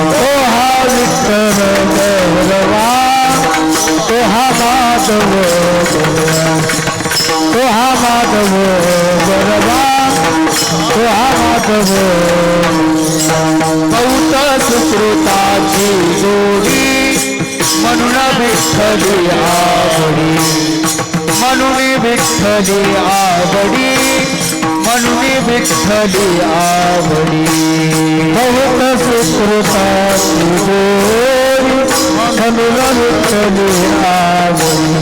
तो हा विठ्ठल बरबा तो हा माधव बरबा तो हा माधव बरबा तो माधव जोडी म्हणून विठ्ठली आवडी म्हणून विठ्ठली आवडी म्हणून विठ्ठली आवडी. बहुत सुकृता म्हणून विठ्ठली आवडी.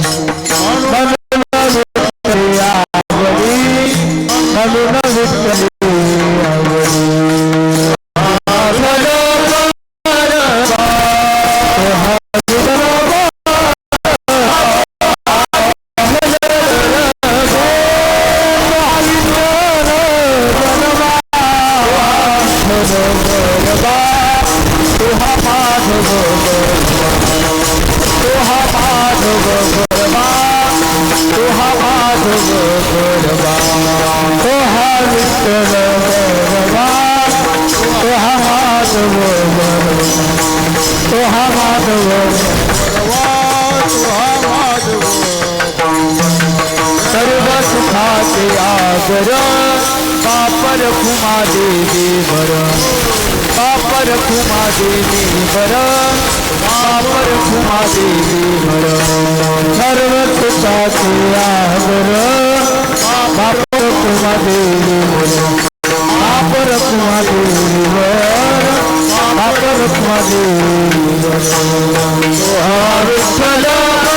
म्हणून विठ्ठली आवडी म्हणून विठ्ठली आवडी सर्व सुखाचे आगर पापर खुमा देवी पापर खुमा देवी बर पापर खुमा देवी बर सर्व सुखाचे आगर पापर खुमा देवी बर मापर खुमा देवी बर मापर खुमा देवी बर विठ्ठल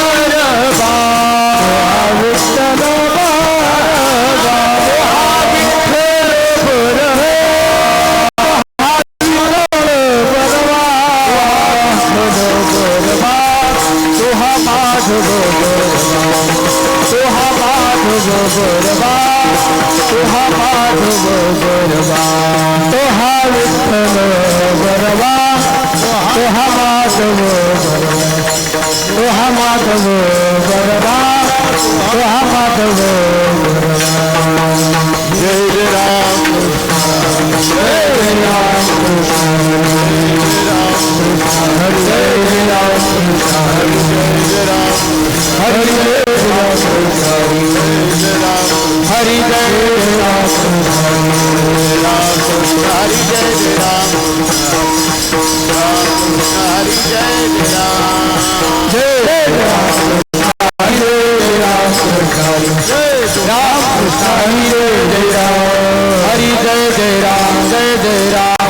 तुहा माधव गरबा तुहा माधव गरबा तुहा विठ्ठल गरबा तुहा माधव गरबा हरि जय जय राम। राम राम। जय जय राम। जय जय राम।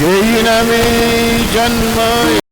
जैन में जन्म